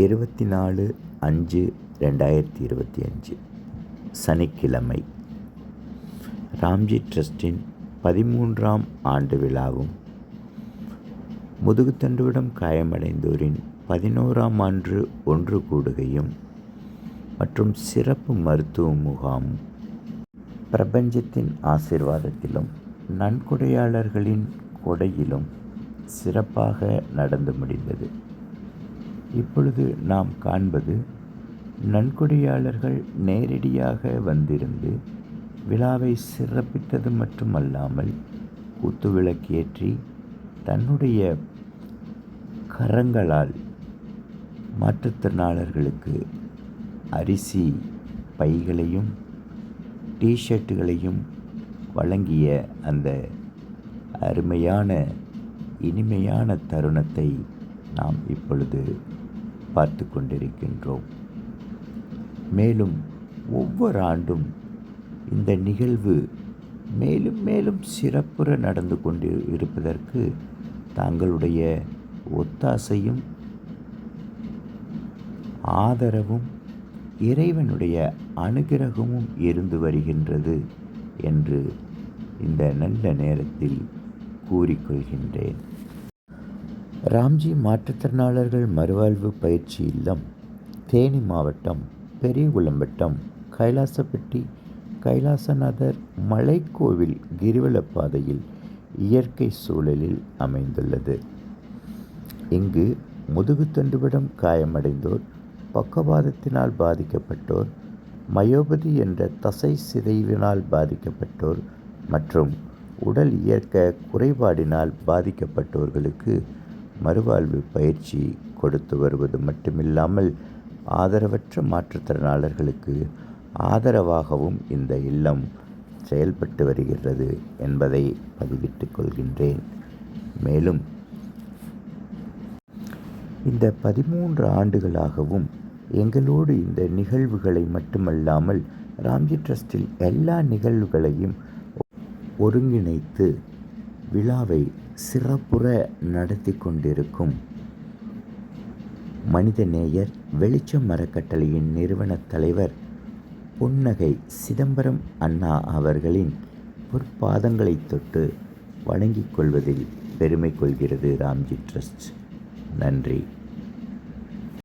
இருபத்தி நாலு அஞ்சு ரெண்டாயிரத்தி இருபத்தி அஞ்சு சனிக்கிழமை. ராம்ஜி ட்ரஸ்டின் பதிமூன்றாம் ஆண்டு விழாவும் முதுகுத்தண்டுவிடம் காயமடைந்தோரின் பதினோராம் ஆண்டு ஒன்று கூடுகையும் மற்றும் சிறப்பு மருத்துவ முகாம் பிரபஞ்சத்தின் ஆசிர்வாதத்திலும் நன்கொடையாளர்களின் கொடையிலும் சிறப்பாக நடந்து முடிந்தது. இப்பொழுது நாம் காண்பது நன்கொடையாளர்கள் நேரடியாக வந்திருந்து விழாவை சிறப்பித்தது மட்டுமல்லாமல் குத்துவிளக்கேற்றி தன்னுடைய கரங்களால் மாற்றுத்திறனாளர்களுக்கு அரிசி பைகளையும் டிஷர்ட்டுகளையும் வழங்கிய அந்த அருமையான இனிமையான தருணத்தை நாம் இப்பொழுது பார்த்து கொண்டிருக்கின்றோம் மேலும் ஒவ்வொரு ஆண்டும் இந்த நிகழ்வு மேலும் மேலும் சிறப்புற நடந்து கொண்டு இருப்பதற்கு தங்களுடைய ஒத்தாசையும் ஆதரவும் இறைவனுடைய அனுகிரகமும் இருந்து வருகின்றது என்று இந்த நல்ல நேரத்தில் கூறிக்கொள்கின்றேன். ராம்ஜி மாற்றுத்திறனாளர்கள் மறுவாழ்வு பயிற்சி இல்லம் தேனி மாவட்டம் பெரியகுளம்பட்டம் கைலாசப்பட்டி கைலாசநாதர் மலைக்கோவில் கிரிவலப்பாதையில் இயற்கை சூழலில் அமைந்துள்ளது. இங்கு முதுகுத்தண்டுவிடம் காயமடைந்தோர் பக்கவாதத்தினால் பாதிக்கப்பட்டோர் மயோபதி என்ற தசை சிதைவினால் பாதிக்கப்பட்டோர் மற்றும் உடல் இயற்க குறைபாடினால் பாதிக்கப்பட்டோர்களுக்கு மறுவாழ்வு பயிற்சி கொடுத்து வருவது மட்டுமில்லாமல் ஆதரவற்ற மாற்றுத்திறனாளர்களுக்கு ஆதரவாகவும் இந்த இல்லம் செயல்பட்டு வருகிறது என்பதை பதிவிட்டுக் கொள்கின்றேன். மேலும் இந்த பதிமூன்று ஆண்டுகளாகவும் எங்களோடு இந்த நிகழ்வுகளை மட்டுமல்லாமல் ராம்ஜி ட்ரஸ்டில் எல்லா நிகழ்வுகளையும் ஒருங்கிணைத்து விழாவை சிறப்புற நடத்தி கொண்டிருக்கும் மனிதநேயர் வெளிச்சம் மரக்கட்டளையின் நிறுவனத் தலைவர் புன்னகை சிதம்பரம் அண்ணா அவர்களின் பொற்பாதங்களை தொட்டு வணங்கிக் கொள்வதில் பெருமை கொள்கிறது ராம்ஜி ட்ரஸ்ட். நன்றி.